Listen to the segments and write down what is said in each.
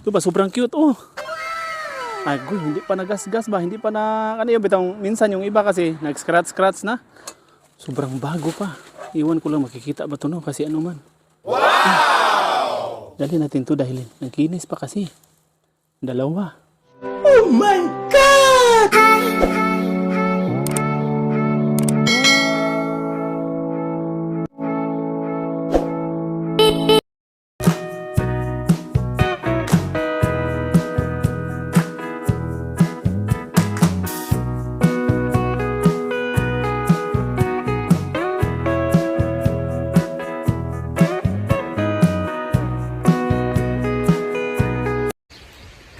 Ito ba, sobrang cute, oh. Ay, goy, hindi pa nagasgas ba? Hindi pa na, ano yun, bitang, minsan yung iba kasi, nag-scratch-scratch na. Sobrang bago pa. Iwan ko lang makikita ba ito, no? Kasi ano man. Wow! Dali natin to dahil nagkinis pa kasi. Dalawa.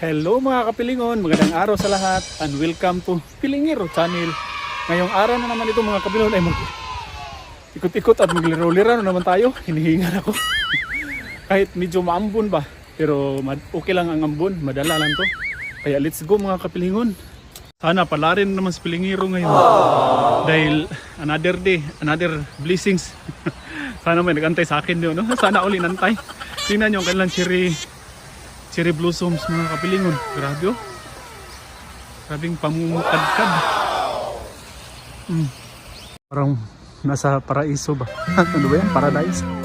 Hello mga kapilingon, magandang araw sa lahat and welcome to Pilingiro Channel. Ngayong araw na naman ito mga kapilingon ay mag ikot-ikot at maglaro-laro na naman tayo. Hinihinga ako. Kahit medyo maambon ba, pero okay lang ang ambon, madala lang to. Kaya let's go mga kapilingon. Sana pala rin naman sa Pilingiro ngayon. Dahil another day, another blessings. Sana may nagantay sa akin yun. No? Sana uli nantay. Tingnan nyo ang kanilang cherry cherry blossoms mga kapilingon. Grabe oh. Grabing pamumukadkad. Mm. Parang nasa paraiso ba? ano ba yan? Paradise?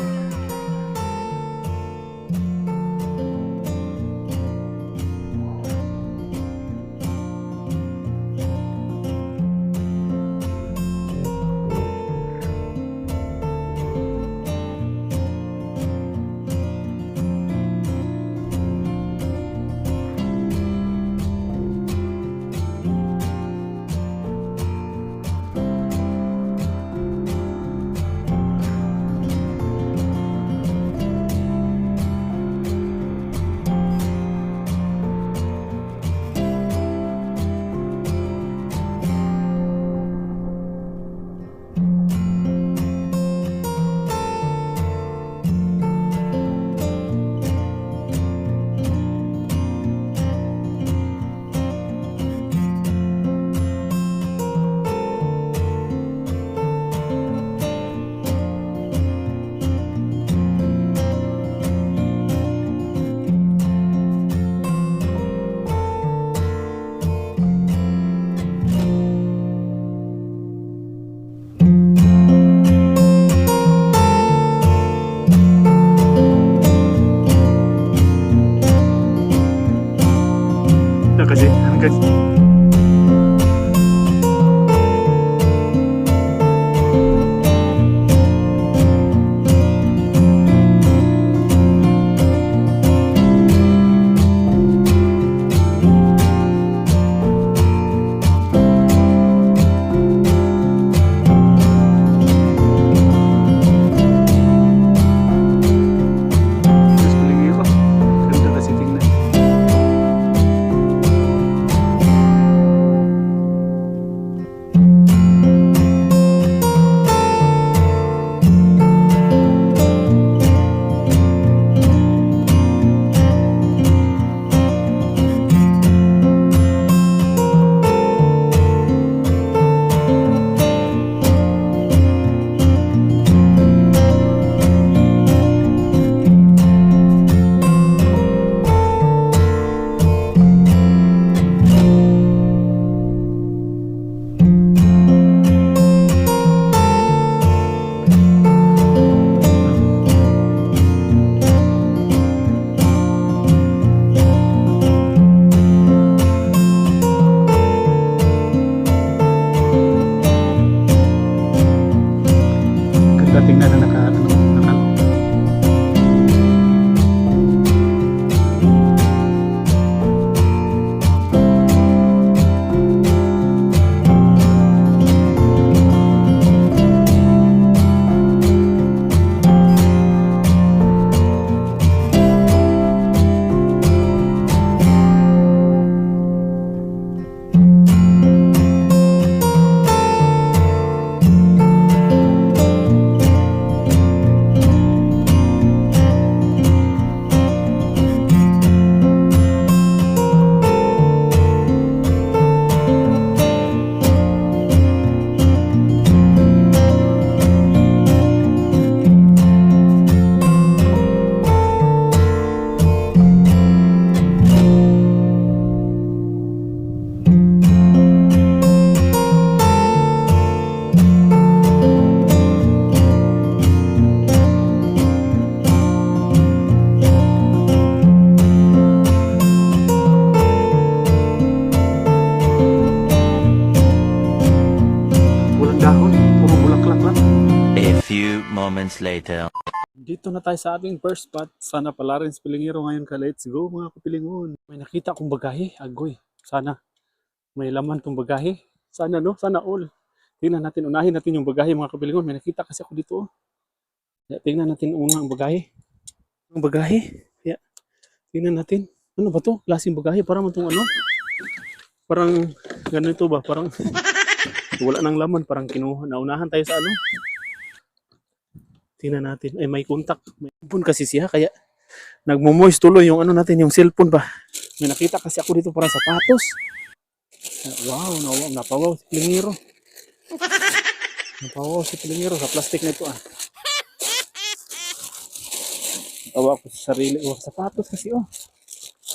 Moments later. Dito na tayo sa ating first spot. Sana pala rin Pilingero ngayon ka. Let's go mga kapilingon. May nakita akong bagahe. Agoy. Sana may laman tong bagahe. Sana no? Sana all. Tingnan natin. Unahin natin yung bagahe mga kapilingon. May nakita kasi ako dito. oh. Kaya tingnan natin una ang bagahe. Ang bagahe. Kaya tingnan natin. Ano ba to? Klaseng bagahe. Parang itong ano? Parang ganito ba? Parang wala nang laman. Parang kinuha. Naunahan tayo sa ano? Tingnan natin. Ay, may contact. May cellphone kasi siya. Kaya nagmo-moist tuloy yung ano natin, yung cellphone pa. May nakita kasi ako dito parang sapatos. Wow, nawaw, napawaw si Pilingiro. Napawaw si Pilingiro sa plastic na ito ah. Tawa ako sa sarili. Oh, sapatos kasi oh.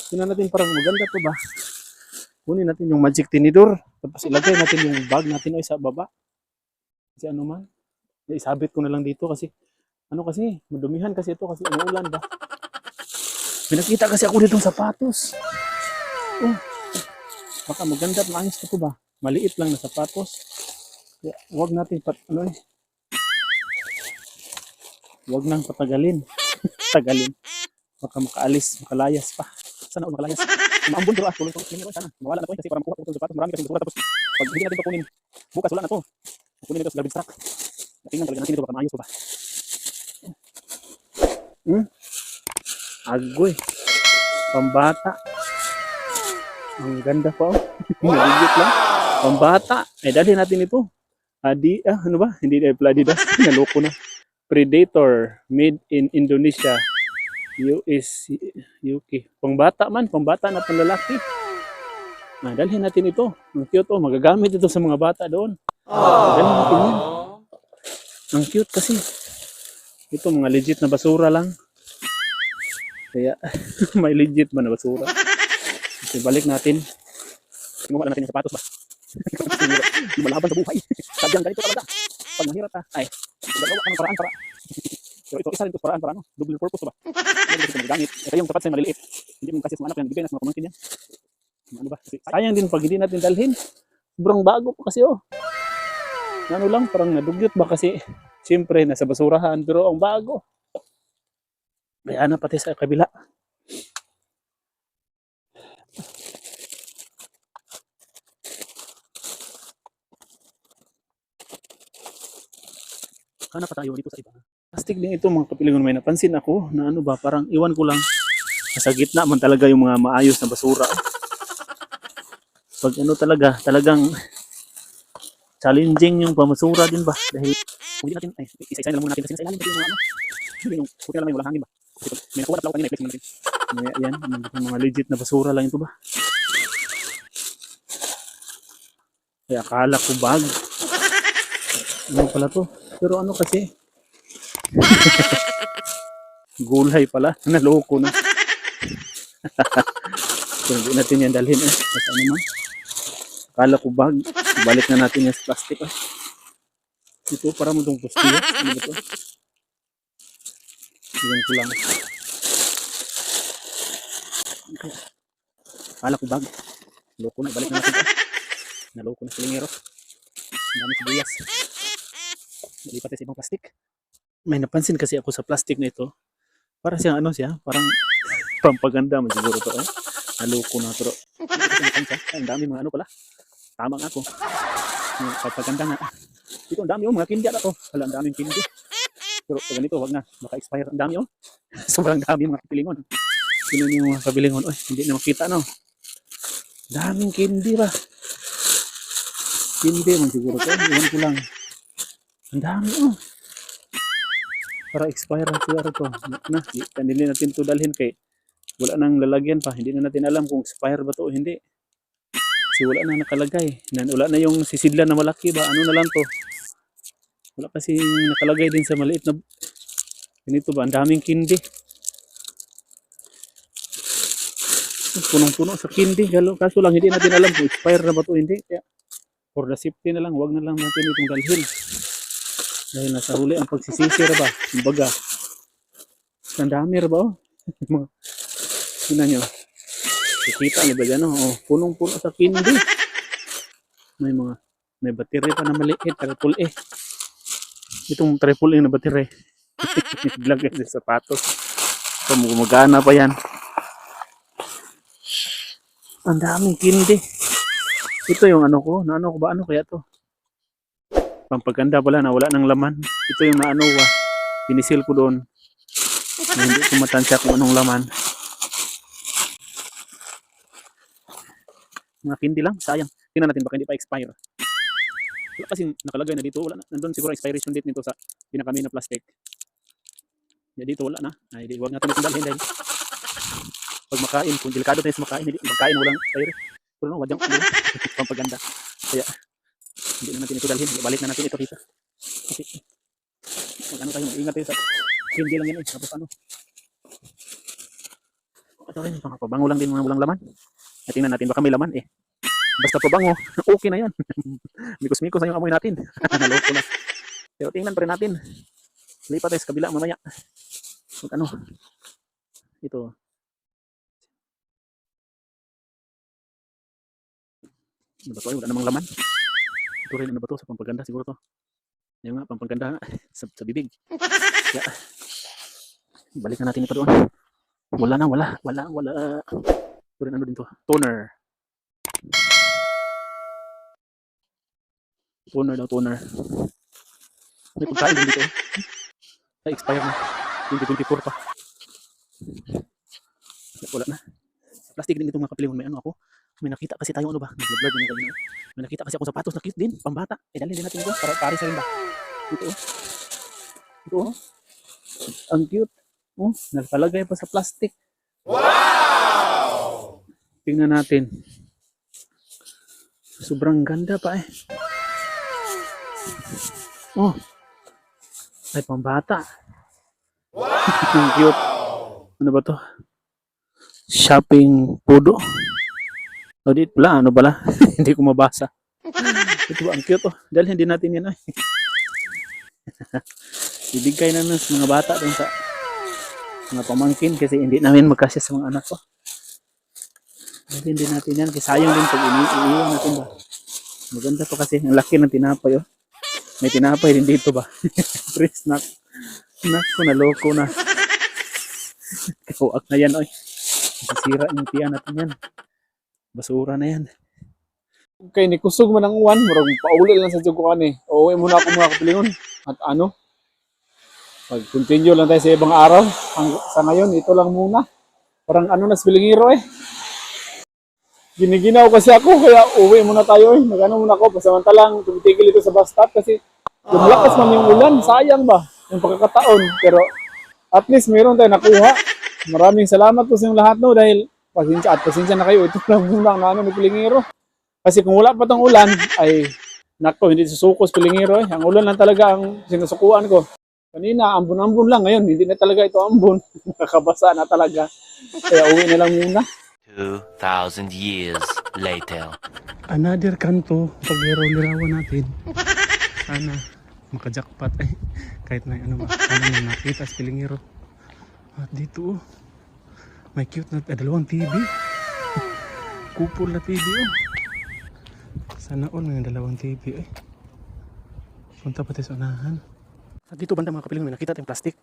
Tingnan natin parang maganda to ba? Kunin natin yung magic tinidor. Tapos ilagay natin yung bag natin ay sa baba. Kasi ano man. Isabit ko na lang dito kasi ano kasi, madumihan kasi ito kasi umuulan ba. May nakita kasi ako dito sapatos. Oh, baka maganda at maayos ito ba? Maliit lang na sapatos. Kaya huwag natin pat, ano eh. Huwag nang patagalin. Tagalin. Baka makaalis, makalayas pa. Sana ako makalayas. Maambon pero ah, tulong tulong tulong sana. Mawala na to eh, kasi para makuha ko itong sapatos. Marami kasi basura tapos pag hindi natin ito kunin, bukas wala na to. Kunin ito sa garbage truck. Tingnan talaga natin ito baka maayos pa ba. Agoy. Pambata. Ang ganda pa oh. Maligit lang. Pambata. Eh, dali natin ito. Adi, ah, ano ba? Hindi na pala Adidas. Naloko na. Predator. Made in Indonesia. US, UK. Pambata man. Pambata na panlalaki. Ah, dalhin natin ito. Ang cute oh. Magagamit ito sa mga bata doon. Dalhin natin yun. Ang cute kasi. Ito mga legit na basura lang. Kaya may legit ba na basura? Kasi balik natin. Sinuha na natin yung sapatos ba? Yung malaban sa buhay. Sadyang ganito talaga. Pag mahirap ka, ay, gagawa ka ng paraan para. Pero ito, isa rin ito paraan para ano? Double purpose ba? Hindi kasi magagamit. Ito yung sapatos ay maliliit. Hindi mo kasi sa mga anak yan. Bigay na sa mga pamangkin yan. Ano ba? Sayang din pag hindi natin dalhin. Sobrang bago pa kasi oh. Ano lang, parang nadugyot ba kasi Siyempre, nasa basurahan, pero ang bago. Kaya na pati sa kabila. Kana pa tayo dito sa iba. Plastic din ito mga kapilingon. May napansin ako na ano ba, parang iwan ko lang. Sa gitna man talaga yung mga maayos na basura. Pag ano talaga, talagang challenging yung pamasura din ba? Dahil hindi natin, ay, isa-isa na lang muna natin kasi nasa ilalim yung mga ano. Yung puti na lang yung walang hangin ba? May nakuha na pala ako kanina, i-flex natin. May, yan, yung mga legit na basura lang ito ba? Kaya akala ko bag. Ano pala to? Pero ano kasi? Gulay pala. Naloko na. so, natin yan dalhin eh. Kasi ano man. Akala ko bag. Balik na natin sa plastic ah. Ito, para mo itong postilyo. Ano ba ito? Iwan ko lang. Okay. Kala ko bag. Loko na. Balik na natin ito. Naloko na silingero. Ang dami sibuyas. Nalipat sa ibang plastic. May napansin kasi ako sa plastic na ito. Para siyang ano siya, parang pampaganda man siguro to eh. Naloko na Ay, ang dami mga ano pala. Tama nga ako. Yung Pampaganda nga. Dito ang dami oh, mga kindi na to. Wala, ang daming kindi. Pero pag ganito, wag na. Baka expire. Ang dami oh. Sobrang dami mga kapilingon. Sino yung mga kapilingon? Oy, hindi na makita no. Daming kindi ba? Kindi man siguro to. Iwan ko lang. Ang dami oh. Para expire na siguro to. Na, di, hindi natin to dalhin kay wala nang lalagyan pa. Hindi na natin alam kung expire ba to o hindi. Kasi wala na nakalagay. Na, wala na yung sisidlan na malaki ba. Ano na lang to. Wala kasi nakalagay din sa maliit na ganito ba. Ang daming kindi. Punong-puno sa kindi. Galo- Kaso lang hindi natin alam kung expire na ba to hindi. Kaya for the safety na lang, wag na lang natin itong dalhin. Dahil nasa huli ang pagsisisi ba. Kumbaga. Ang dami ba oh. Mga Tingnan nyo. Kikita niyo ba dyan? Oh, punong-puno sa kindi. May mga, may battery pa na maliit, full eh. Itong triple A na battery. Lagay sa sapatos. So, gumagana pa yan. Ang daming kindi. Ito yung ano ko. Na ano ko ba? Ano kaya to? Pampaganda pala na wala ng laman. Ito yung naano wa. Pinisil ko doon. Na hindi ko matansya kung anong laman. Mga kindi lang. Sayang. Tingnan natin baka hindi pa expire. Wala kasi nakalagay na dito. Wala na. Nandun siguro expiration date nito sa pinakami na plastic. Ya dito wala na. Ay, di, huwag natin itong dalhin dahil pag makain, kung delikado tayo sa makain, hindi magkain walang expiry. Pero no, wadyang ano, pampaganda. Kaya, hindi na natin ito dalhin. Balik na natin ito dito. Kasi, mag ano tayo, mag-ingat tayo sa hindi lang yan eh. Tapos ano, ito rin, mga lang din mga walang laman. Tingnan natin, baka may laman eh. Basta pabango, okay na yan. Mikos-mikos na yung amoy natin. Naloko na. Pero tingnan pa rin natin. Lipat tayo sa kabila mamaya. Mag ano, ito. Ano ba to? Wala namang laman. Ito rin, ano ba to? Sa pampaganda siguro to. Yung nga, pampaganda. Sa, sa bibig. Kaya, balikan natin ito doon. Wala na, wala. Wala, wala. Ito rin, ano din to? Toner. Toner daw, toner. May pagkain din dito. Ay, expire na. 2024 pa. Wala na. Plastic din ito mga kapilingon. May ano ako. May nakita kasi tayo ano ba? Nag-vlog yung kanina. May nakita kasi akong sapatos na cute din. Pambata. Eh, dalhin din natin ito. Para pare sa rin ba? Ito oh. Ito oh. Ang cute. Oh, nagpalagay pa sa plastic. Wow! Tingnan natin. Sobrang ganda pa eh. Oh. Ay, pambata. Ang cute. Ano ba to? Shopping pudo. O, di pala. Ano pala? hindi ko mabasa. Ito ba? Ang cute oh. Dahil hindi natin yan ay. Ibigay na sa mga bata dun sa mga pamangkin kasi hindi namin magkasya sa mga anak ko. Dahil hindi natin yan. Kasi sayang din pag ini iniwan natin ba. Maganda pa kasi. Ang laki ng tinapay oh. May tinapay din dito ba? Pre snack. Snack ko na. Kawak na yan oy. Masisira yung tiyan natin yan. Basura na yan. Okay, ni kusog man ang uwan, murag pauli lang sa jugo kan eh. Uuwi muna ako mga kapilingon. At ano? Mag-continue lang tayo sa ibang araw. Hang, sa ngayon, ito lang muna. Parang ano na sa Pilingiro eh. Giniginaw kasi ako, kaya uwi muna tayo eh. Nag-ano muna ako, pasamantalang tumitigil ito sa bus stop kasi lumalakas man yung ulan, sayang ba? Yung pagkakataon. Pero at least meron tayo nakuha. Maraming salamat po sa inyong lahat no dahil pasensya at pasensya na kayo. Ito lang muna ang ano ni Pilingiro. Kasi kung wala pa tong ulan, ay nako, hindi susukos Pilingiro eh. Ang ulan lang talaga ang sinusukuan ko. Kanina, ambon-ambon lang. Ngayon, hindi na talaga ito ambon. Nakakabasa na talaga. Kaya uwi na lang muna. 2,000 years later. Another kanto, paglaro-larawan natin. Sana makajakpat ay kahit na ano ba, sana may makita sa Pilingiro. At dito oh, may cute na ah, dalawang TV. Kupol na TV oh. Sana all may dalawang TV eh. Punta pa tayo sa unahan. At dito banda mga kapiling may nakita tayong plastic.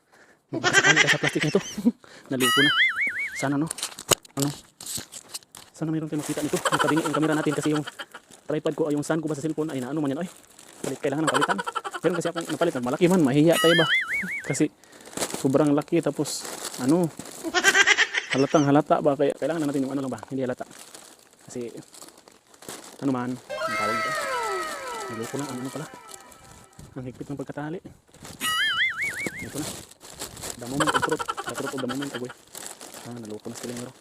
Magkakasakali tayo sa plastic nito. Naluko na. Sana no? Ano? Sana mayroon tayong makita nito. Nakabingi yung camera natin kasi yung tripod ko, ay yung stand ko ba sa cellphone ay naano man yan. Ay, palit, kailangan ng palitan. Pero kasi akong napalitan, malaki man, mahihiya tayo ba? Kasi sobrang laki tapos ano, halatang halata ba? Kaya kailangan na natin yung ano lang ba? Hindi halata. Kasi ano man, ang tawag ito. Naloko na, ano, ano pala. Ang higpit ng pagkatali. Ito na. The moment of truth. The truth of the moment, aboy. Ah, naloko na sila yung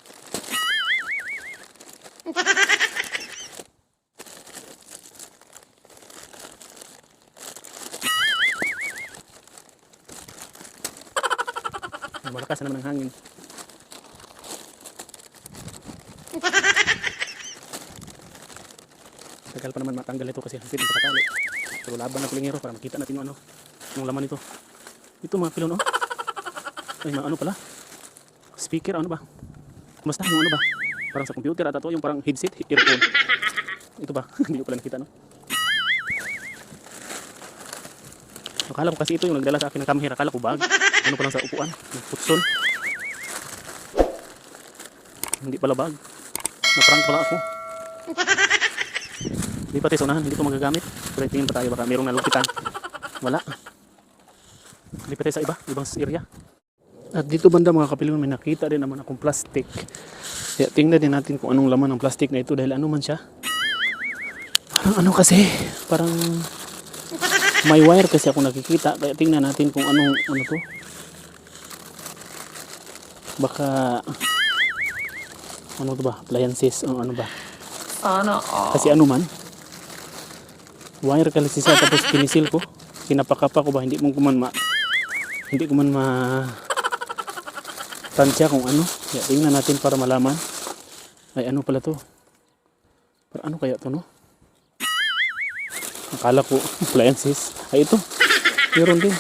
malakas na naman ang hangin. Tagal pa naman matanggal ito kasi higpit ng pagkatali. Pero laban ng pilingero para makita natin yung ano, yung laman nito. Ito mga pilon, oh. Ay, mga ano pala. Speaker, ano ba? Basta yung ano ba? Parang sa computer ata to, yung parang headset, earphone. Ito ba? Hindi ko pala nakita, no? Akala ko kasi ito yung nagdala sa akin ng camera. Akala ko bag. Ano pa lang sa upuan. Putson. Hindi pala bag. Na-prank pala ako. Hindi pati sa unahan. Hindi ko magagamit. Pero tingin pa tayo baka mayroong nalupitan. Wala. Hindi pati sa iba. Ibang area. At dito banda mga kapilingon may nakita din naman akong plastic. Kaya tingnan din natin kung anong laman ng plastic na ito dahil ano man siya. Parang ano kasi, parang may wire kasi ako nakikita. Kaya tingnan natin kung anong ano to. Baka ano to ba? Appliances o ano ba? Sana all. Kasi ano man. Wire kasi siya tapos pinisil ko. Pinapakapa ko ba hindi mo kuman ma hindi ko man ma tansya kung ano. Kaya tingnan natin para malaman. Ay ano pala to? Para ano kaya to no? Akala ko appliances. Ay ito. Meron din.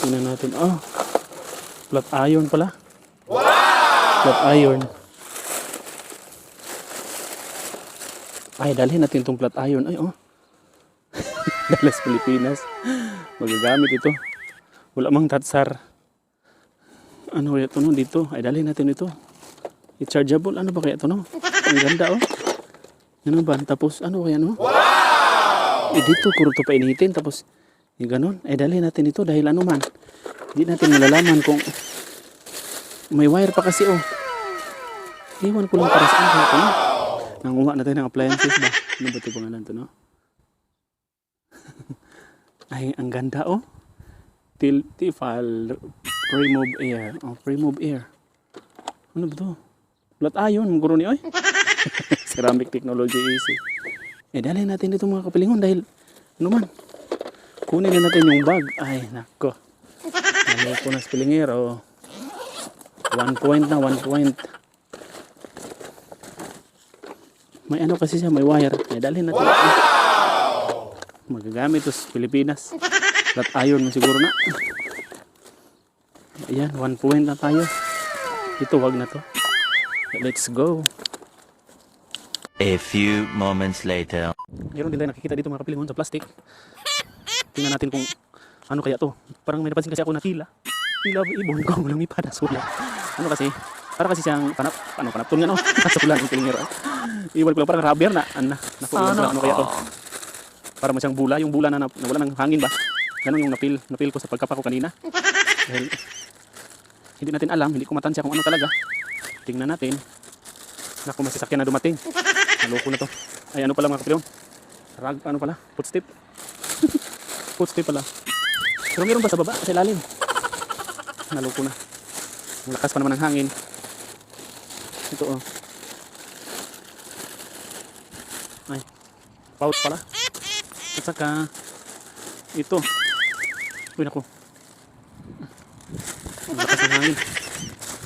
Tingnan natin. Oh. Flat iron pala. Flat iron. Ay, dalhin natin itong flat iron. Ay, oh. Dallas, Pilipinas. Magagamit ito. Wala mang tatsar. Ano kaya ito no? Dito. Ay, dalhin natin ito. I-chargeable. Ano ba kaya ito no? Ang ganda oh. Ano ba? Tapos, ano kaya no? Wow! Eh, dito, kuro ito painitin. Tapos, yung ganun. Ay, dalhin natin ito dahil ano man. Hindi natin malalaman kung may wire pa kasi oh. Iwan ko lang para saan kaya ito no? Nangunga na tayo ng appliances ba? Ano ba ito pangalan to, no? Ay, ang ganda, oh. Til Tifal Remove Air. Oh, Remove Air. Ano ba to? Flat iron, muguro ni, oy. Ceramic technology easy. Eh, dalhin natin dito mga kapilingon dahil, ano man, kunin na natin yung bag. Ay, nako. Ano ko na spilingero. One point na, one point. May ano kasi siya, may wire. Ay, dalhin natin. Wow! Magagamit ito sa Pilipinas. Flat iron mo siguro na. Ayan, one point na tayo. Ito, wag na to. Let's go. A few moments later. Meron din tayo nakikita dito mga kapilingon sa plastic. Tingnan natin kung ano kaya to. Parang may napansin kasi ako na tila. Tila ibon ko, walang ipada sulat. Ano kasi, para kasi siyang panap, ano, panapton nga no? Sa ulan ng pilingero. Iwan ko lang, parang rubber na, ano, naku, iwan ko lang, ano kaya to. Para mo siyang bula, yung bula na, na nawala ng hangin ba? Ganon yung napil, napil ko sa pagkapa ko kanina. Dahil, hindi natin alam, hindi ko matansya kung ano talaga. Tingnan natin. Naku, may na dumating. Naloko na to. Ay, ano pala mga kapilyon? Rag, ano pala? Footstep. Footstep pala. Pero meron ba sa baba? Sa ilalim. Naloko na. Ang lakas pa naman ng hangin. Ito oh. Ay. Pouch pala. At saka ito. Uy naku. Ang lakas ng hangin.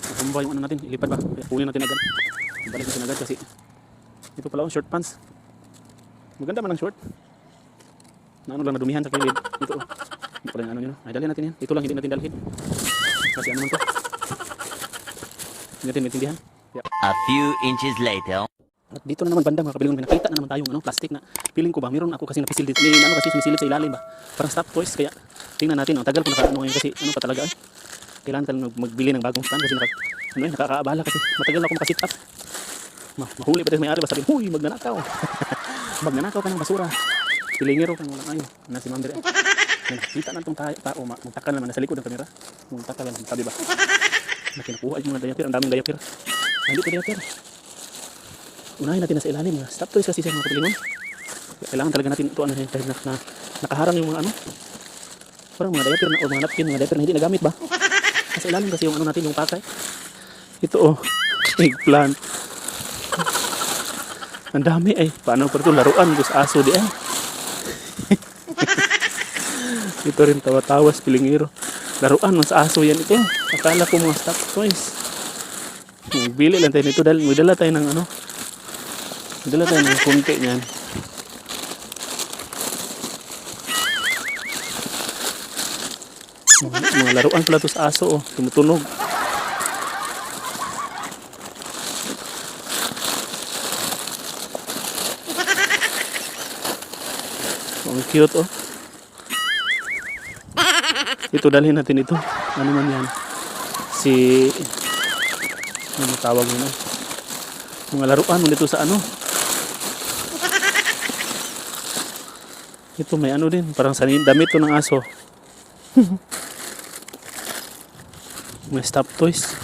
Nakumba yung ano natin. Ilipad ba? Kunin natin agad. Balik natin agad kasi ito pala oh, short pants. Maganda man ang short. Na ano lang nadumihan sa kilid. Ito oh. Hindi pala yung ano yun. oh. Ay, dalhin natin yan. Ito lang hindi natin dalhin. Kasi ano man to. Hindi natin maintindihan. A few inches later. At dito na naman banda mga kabilang may nakita na naman tayong ano, plastic na feeling ko ba mayroon ako kasi napisil dito. May ano kasi sumisilip sa ilalim ba. Parang stop toys kaya tingnan natin. Oh, tagal ko naka ano ngayon kasi ano pa talaga eh. Kailangan talaga mag- magbili ng bagong stand kasi naka, ano eh, nakakaabala kasi matagal na ako makasit up. Ma mahuli pa din may ari ba sabihin, huy, magnanakaw. magnanakaw ka ng basura. Pilingero ka ng walang ayo. Na si Ma'am Dere. Nakita na itong tao, ma- magtaka naman nasa likod ng kamera. Magtaka lang, sabi ba? Na kinukuha yung mga diaper, ang daming. Ah, Hindi ko diaper. Unahin natin na sa ilalim. Stop toys kasi siya mga kapilingon. Kailangan talaga natin ito ano dahil na, na, nakaharang yung mga ano. Parang mga diaper na, o mga napkin, mga diaper na hindi nagamit ba? Nasa ilalim kasi yung ano natin, yung pakay. Ito oh, eggplant. Ang dami eh. Paano pa ito laruan? Gusto aso di eh. ito rin tawa-tawas, pilingiro. Laruan, mas aso yan ito. Akala ko mga stop toys. Bili lang tayo nito dahil may dala tayo ng ano. May dala tayo ng kunti niyan. Mga, mga laruan pala to sa aso oh. Tumutunog. Ang cute oh. Ito, dalhin natin ito. Ano man yan? Si... Ano tawag yun? ah? Mga laruan dito sa ano? Ito may ano din, parang sanin damit to ng aso. may stop toys.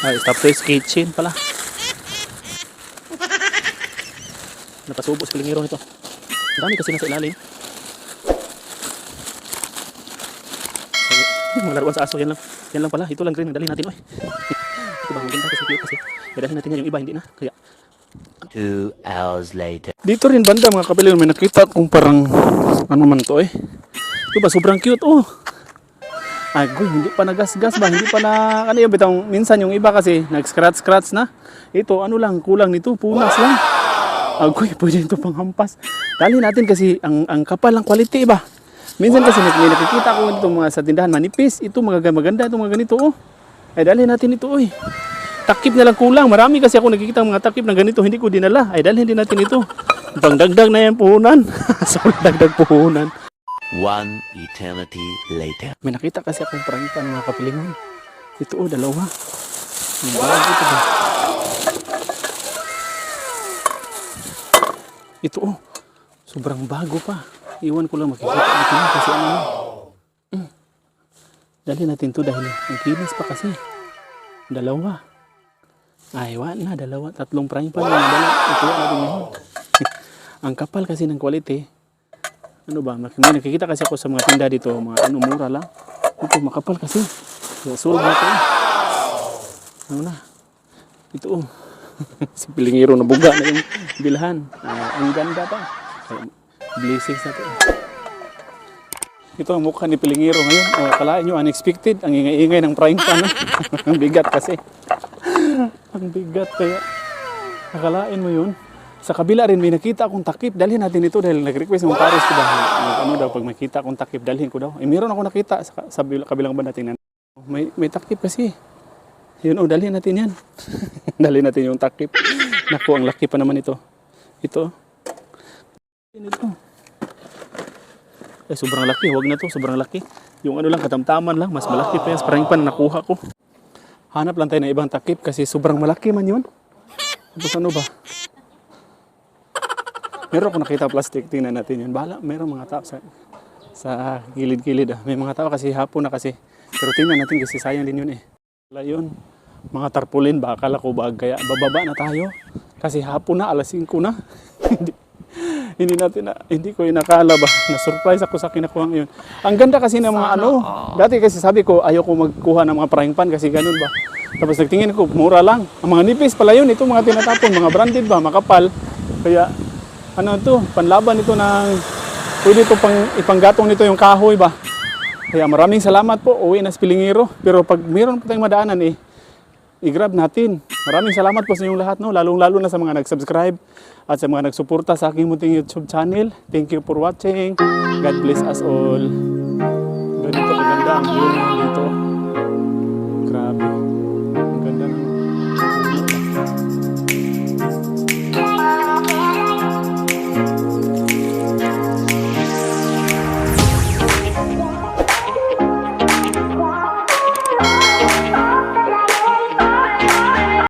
Ay, stop toys kitchen pala. Napasubo sa pilingiro ito. Ang dami kasi nasa ilalim. Mga laruan sa aso, yan lang. Yan lang pala. Ito lang green. Dali natin, oy. Ito ba? Maganda kasi cute kasi. Kaya dali natin yan. Yung iba, hindi na. Kaya, Two hours later. Dito rin banda mga kapilin, may nakita kung parang ano man to eh. Ito ba sobrang cute oh. Ay, goy, hindi pa nagasgas ba? Hindi pa na, ano yung bitang, minsan yung iba kasi, nag-scratch-scratch na. Ito, ano lang, kulang nito, punas lang. Agoy, pwede ito pang hampas. Dali natin kasi, ang, ang kapal ng quality ba? Minsan kasi may nakikita ko dito mga sa tindahan, manipis. Ito, mga maganda, ito mga ganito oh. Ay, dali natin ito, oy. Takip na lang kulang. Marami kasi ako nakikita mga takip ng ganito, hindi ko dinala. Ay, dali hindi natin ito. Pangdagdag na yan puhunan. so, dagdag puhunan. One eternity later. May nakita kasi akong prangitan mga kapilingon. Ito oh, dalawa. Ang bago ito? Ito oh, sobrang bago pa. Iwan ko lang makikita natin yun kasi ano na. Mm. Dali natin to dahil ang kinis pa kasi. Dalawa. Ay, wala na, dalawa. Tatlong prime pa lang. Dalawa. Ito natin ngayon. ang kapal kasi ng quality ano ba, may nakikita kasi ako sa mga tinda dito, mga ano, mura lang. Ito, makapal kasi. Kaya sold na ito. eh. Ano na? Ito oh. si Pilingiro na buga na yung bilhan. Ah, ang ganda pa. Blessings na eh. Ito ang mukha ni Pilingiro ngayon. O, akalaan nyo, unexpected. Ang ingay-ingay ng frying pan. ang bigat kasi. ang bigat kaya. Akalain mo yun. Sa kabila rin may nakita akong takip. Dalhin natin ito dahil nag-request ng pares ko. Mag, ano daw, pag makita akong takip, dalhin ko daw. Eh, meron ako nakita sa, sa bil- kabilang banda. Tingnan. May, may takip kasi. Yun, oh, dalhin natin yan. dalhin natin yung takip. Naku, ang laki pa naman ito. Ito. Ito. Eh, sobrang laki. Huwag na to. Sobrang laki. Yung ano lang, katamtaman lang. Mas malaki pa yan. Parang pa na nakuha ko. Hanap lang tayo ng ibang takip kasi sobrang malaki man yun. Tapos ano ba? Meron ako nakita plastic. Tingnan natin yun. Bala, meron mga tao sa, sa gilid-gilid. Ah. May mga tao kasi hapon na kasi. Pero tingnan natin kasi sayang din yun eh. Wala yun. Mga tarpaulin ba? Akala ko ba? Kaya bababa na tayo. Kasi hapon na, alas 5 na. hindi, hindi natin na, hindi ko inakala ba. Na-surprise ako sa kinakuha ngayon. Ang ganda kasi ng mga ano. Dati kasi sabi ko, ayoko magkuha ng mga frying pan kasi ganun ba. Tapos nagtingin ko, mura lang. Ang mga nipis pala yun. Ito mga tinatapon, mga branded ba, makapal. Kaya, ano to, panlaban ito ng, pwede ito pang, ipanggatong nito yung kahoy ba. Kaya maraming salamat po, uwi na Pilingiro. Pero pag mayroon po tayong madaanan eh, i-grab natin. Maraming salamat po sa inyong lahat, no? lalong-lalo na sa mga nag-subscribe at sa mga nagsuporta sa aking munting YouTube channel. Thank you for watching. God bless us all. Ganito kaganda ang view ng